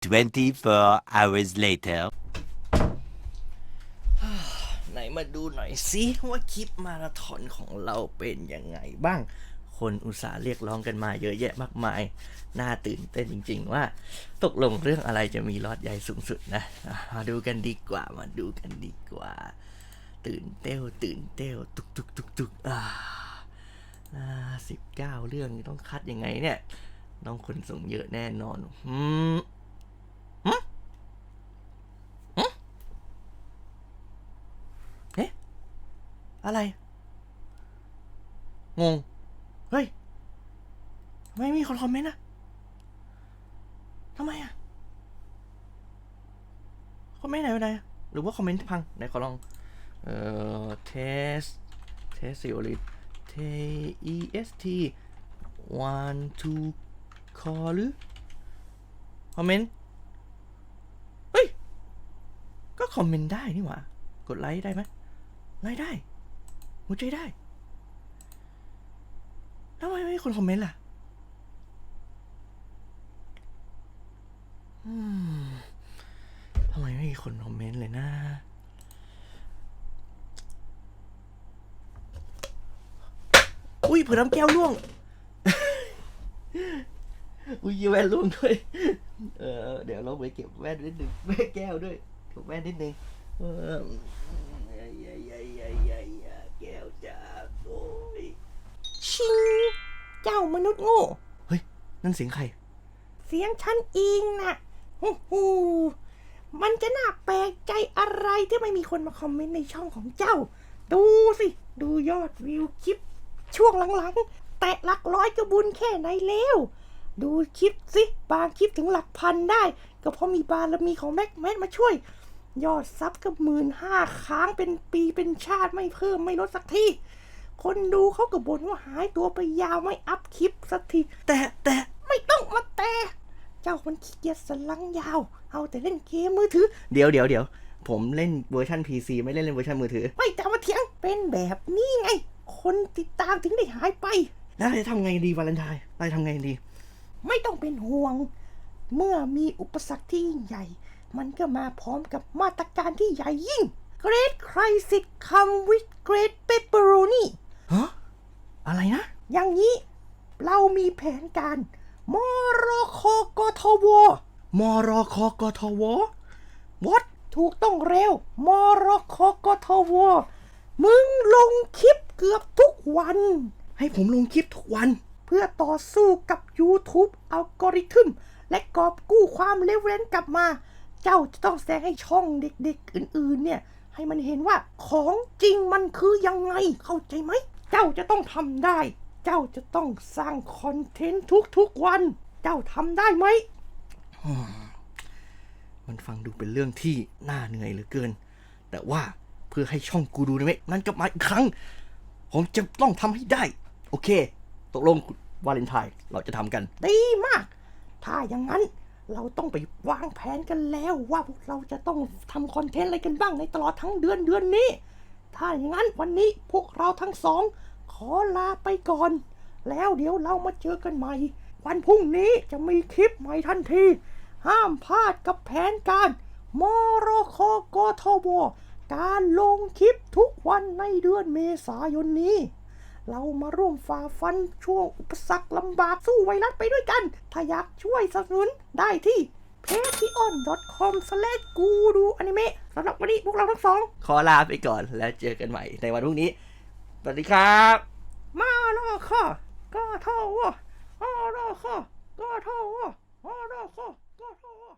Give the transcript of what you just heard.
24 hours later. ไหนมาดูหน่อยสิว่าคลิปมาราธอนของเราเป็นยังไงบ้าง คนอุตส่าห์เรียกร้องกันมาเยอะแยะมากมาย น่าตื่นเต้นจริง ๆ ว่า ตกลงเรื่องอะไรจะมีรอดใหญ่สูงสุดนะ มาดูกันดีกว่า มาดูกันดีกว่า ตื่นเต้วตื่นเต้วตุกตุกตุกตุกอ่าสิบเก้าเรื่องต้องคัดยังไงเนี่ยน้องคนส่งเยอะแน่นอนอืมหึหึเอ๊ะ อะไร งง เฮ้ยทำไมไม่มีคนคอมเมนต์อะทำไมอะคอมเมนต์ไหนไปไหนอะหรือว่าคอมเมนต์พังไหนขอลอง เอ่อ test test สิโอลิ t e s t one two call หรือคอมเมนต์เฮ้ย ก็คอมเมนต์ได้นี่หว่า กดไลค์ได้ไหมไลค์ได้ หัวใจได้ทำไมไม่มีคนคอมเมนต์ล่ะทำไมไม่มีคนคอมเมนต์เลยนะ อุ้ยเผื่อน้ำแก้วล่วง อุ้ยแว่นล่วงด้วย เออ เดี๋ยวเราไปเก็บแว่นนิดนึงแว่นแก้วด้วยเก็บแว่นนิดนึง เอออย่าอย่าอย่าอย่าอย่าอย่าแก้วจ้าโอ้ย ชิง เจ้ามนุษย์โง่ เฮ้ย นั่นเสียงใคร เสียงฉันเองนะฮู้ฮู้มันจะน่าแปลกใจอะไรที่ไม่มีคนมาคอมเมนต์ในช่องของเจ้า ดูสิ ดูยอดวิวคลิป ช่วงหลังๆ แตะหลักร้อยก็บุญแค่ไหนแล้ว ดูคลิปสิ บางคลิปถึงหลักพันได้ ก็เพราะมีบารมีของแม็กแมทมาช่วย ยอดซับก็หมื่นห้าค้างเป็นปีเป็นชาติไม่เพิ่มไม่ลดสักที คนดูเขาก็บ่นว่าหายตัวไปยาวไม่อัพคลิปสักที แต่แต่ไม่ต้องมาแต่ เจ้ามันขี้เกียจสลังยาว เอาแต่เล่นเกมมือถือ เดี๋ยวเดี๋ยวเดี๋ยวผมเล่นเวอร์ชัน PC ไม่เล่นเล่นเวอร์ชันมือถือ ไม่แต่มาเถียงเป็นแบบนี้ไง คนติดตามถึงได้หายไป แล้วจะทำไงดีวาเลนไทน์เราจะทำไงดี ไม่ต้องเป็นห่วง เมื่อมีอุปสรรคที่ยิ่งใหญ่ มันก็มาพร้อมกับมาตรการที่ใหญ่ยิ่ง Great Crisis come with Great Pepperoni ฮะ อะไรนะ อย่างนี้ เรามีแผนการ มรคกทว มรคกทววอดถูกต้องเร็ว มรคกทว มึงลงคลิปเกือบทุกวัน ให้ผมลงคลิปทุกวัน เพื่อต่อสู้กับ YouTube อัลกอริทึม และกอบกู้ความเลเวลกลับมา เจ้าจะต้องแสดงให้ช่องเด็กๆ อื่นๆ เนี่ย ให้มันเห็นว่าของจริงมันคือยังไงเข้าใจไหม เจ้าจะต้องทำได้ เจ้าจะต้องสร้างคอนเทนต์ทุกๆวัน เจ้าทำได้ไหม มันฟังดูเป็นเรื่องที่น่าเหนื่อยเหลือเกิน แต่ว่าเพื่อให้ช่องกูดูได้ไหมมันกลับมาอีกครั้ง ผมจะต้องทำให้ได้ โอเค ตกลงวาเลนไทน์เราจะทำกัน ดีมาก ถ้าอย่างนั้นเราต้องไปวางแผนกันแล้วว่าพวกเราจะต้องทำคอนเทนต์อะไรกันบ้างในตลอดทั้งเดือนเดือนนี้ ถ้าอย่างนั้นวันนี้พวกเราทั้งสอง ขอลาไปก่อน แล้วเดี๋ยวเรามาเจอกันใหม่ วันพรุ่งนี้จะมีคลิปใหม่ทันที ห้ามพลาดกับแผนการมรคกทวการลงคลิปทุกวันในเดือนเมษายนนี้ เรามาร่วมฝ่าฟันช่วงอุปสรรคลำบากสู้ไวรัสไปด้วยกัน ถ้าอยากช่วยสนับสนุนได้ที่ patreon.com กูดูอนิเมะสำหรับวันนี้พวกเราทั้งสอง ขอลาไปก่อนแล้วเจอกันใหม่ในวันพรุ่งนี้ สวัสดีครับ มาล้วค่ะก็เท่าวะมาล้วค่ะก็เท่าวะมาล้วค่ะก็เท่าวะ